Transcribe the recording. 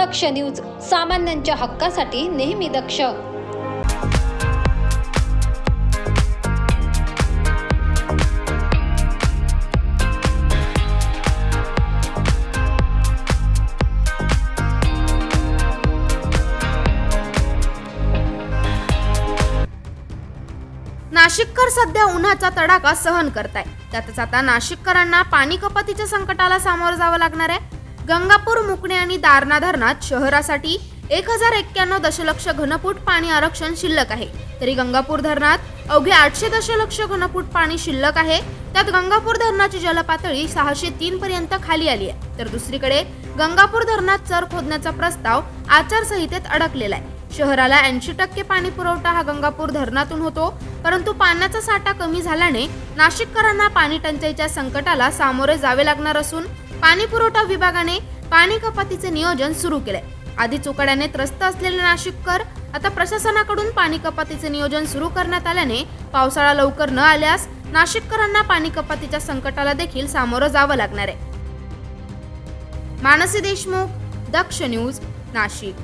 दक्ष news सामान्यांच्या हक्कासाठी नेहमी दक्ष. नाशिककर सध्या उन्हाचा तडाखा सहन करताय त्यातच आता नाशिककरांना पाणी कपातीच्या संकटाला सामोरं जावं लागणार आहे. गंगापूर मुकणे आणि दारणा धरणात शहरासाठी एक हजार एक्क्याण्णव दशलक्ष घनफूट पाणी आरक्षण शिल्लक आहे. तरी गंगापूर धरणात अवघे आठशे दशलक्ष घनफूट पाणी शिल्लक आहे. त्यात गंगापूर धरणाची जलपातळी सहाशे तीन पर्यंत खाली आली आहे. तर दुसरीकडे गंगापूर धरणात चर खोदण्याचा प्रस्ताव आचारसंहितेत अडकलेला आहे. शहराला ऐंशी टक्के पाणी पुरवठा हा गंगापूर धरणातून होतो. परंतु पाण्याचा साठा कमी झाल्याने नाशिककरांना पाणी टंचाईच्या संकटाला सामोरे जावे लागणार असून पाणी पुरवठा विभागाने पाणी कपातीचे नियोजन सुरू केले आधी चुकाड्याने त्रस्त असलेले नाशिककर आता प्रशासनाकडून पाणी कपातीचे नियोजन सुरू करण्यात आल्याने पावसाळा लवकर न आल्यास नाशिककरांना पाणी कपातीच्या संकटाला देखील सामोरं जावं लागणार आहे. मानसी देशमुख दक्ष न्यूज नाशिक.